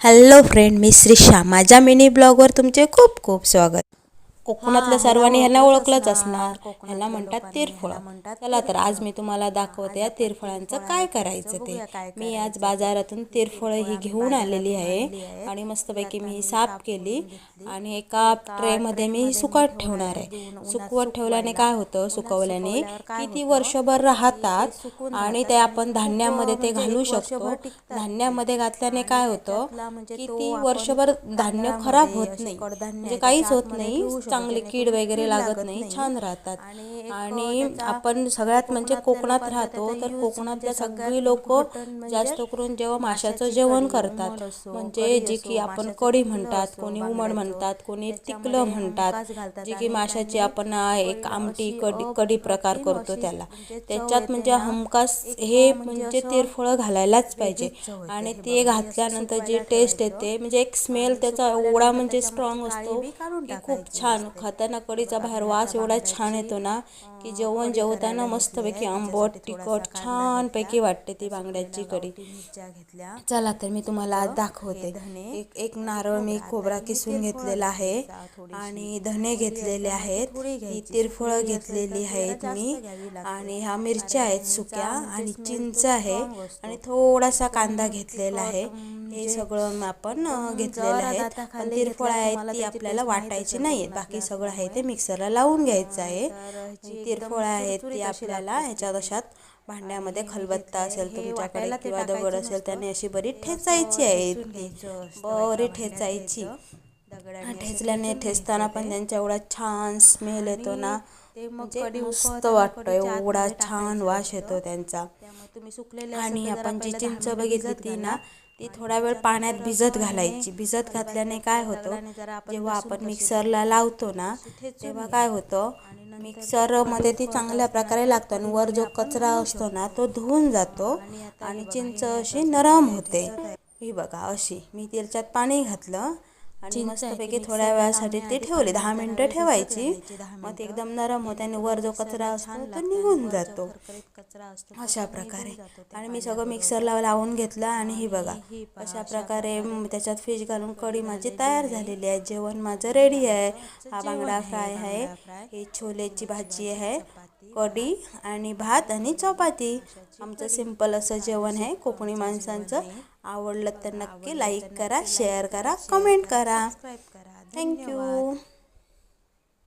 Hello friend मी श्रीशा. माझ्या mini ब्लॉगवर तुमचे खूप खूप स्वागत. कोकणातल्या सर्वांनी ह्यांना ओळखलंच असणार. ह्यांना म्हणतात तिरफळं. चला तर आज मी तुम्हाला दाखवते या तिरफळांचं काय करायचं ते. मी आज बाजारातून तिरफळं ही घेऊन आलेली आहे आणि मस्तपैकी मी ही साफ केली आणि एका ट्रेमध्ये मी ही सुकत ठेवणार आहे. सुकवत ठेवल्याने काय होतं? सुकवल्याने की ती वर्षभर राहतात आणि ते आपण धान्यामध्ये ते घालू शकतो. धान्यामध्ये घातल्याने काय होतं? की ती वर्षभर धान्य खराब होत नाही. म्हणजे काहीच होत नाही. चांगले कीड वगैरे लागत नाही. छान राहतात आणि आपण सगळ्यात म्हणजे कोकणात राहतो तर कोकणातल्या सगळी लोक जास्त करून जेव्हा माशाचं जेवण करतात म्हणजे जे की आपण कढी म्हणतात कोणी उमण म्हणतात कोणी टिकलं म्हणतात जे की माशाची आपण एक आमटी कढी कढी प्रकार करतो त्याला. त्याच्यात म्हणजे हमखास हे म्हणजे तिरफळं घालायलाच पाहिजे. आणि ते घातल्यानंतर जी टेस्ट येते म्हणजे एक स्मेल त्याचा एवढा म्हणजे स्ट्रॉंग असतो. की खूप छान खाताना कढीचा बाहेर वास एवढा छान येतो ना की जेवण जेवताना मस्तपैकी आंबट तिखट छानपैकी वाटते ती बांगड्याची कढी. चला तर मी तुम्हाला आज दाखवते. एक एक नारळ मी खोबरा किसून घेतलेला आहे आणि धने घेतलेले आहेत. ही तिरफळं घेतलेली आहेत मी. आणि ह्या मिरच्या आहेत सुक्या आणि चिंच आहे आणि थोडासा कांदा घेतलेला आहे. हे सगळं आपण घेतलेलं आहे. पण तिरफळ आहेत ती आपल्याला वाटायची नाही. बाकी सगळं आहे ते मिक्सरला लावून घ्यायचं आहे. तिरफळ आहेत ती आपल्याला ह्याच्यात अशात भांड्यामध्ये खलबत्ता असेल तुमच्याकडे किंवा दगड असेल त्याने अशी बरी ठेचायची आहे बरी ठेचायची. ठेचल्याने ठेचताना पण त्यांचा एवढा छान स्मेल येतो ना. म्हणजे मस्त वाटतं एवढा छान वास येतो त्यांचा. आणि आपण जी चिंच बघितली ती ना ती थोडा वेळ पाण्यात भिजत घालायची. भिजत घातल्याने काय होतं जेव्हा आपण मिक्सरला लावतो ना तेव्हा काय होतं मिक्सरमध्ये ती चांगल्या प्रकारे लागतो आणि वर जो कचरा असतो ना तो धुवून जातो आणि चिंच अशी नरम होते. ही बघा अशी मी त्याच्यात पाणी घातलं. आणि मस्तपैकी थोड्या वेळासाठी ते ठेवले. दहा मिनिटं ठेवायची. मग ते एकदम नरम होते आणि वर जो कचरा असतो तो निघून जातो. अशा प्रकारे. आणि मी सगळं मिक्सरला लावून घेतलं आणि ही बघा. अशा प्रकारे त्याच्यात फिश घालून कढी माझी तयार झालेली आहे. जेवण माझं रेडी आहे. हा बांगडा फ्राय आहे. ही छोलेची भाजी आहे. कढी आणि भात आणि चपाती. आमचं सिंपल असं जेवण आहे. कोकणी माणसांचं आवडलं तर नक्की लाईक करा शेअर करा कमेंट करा. थँक्यू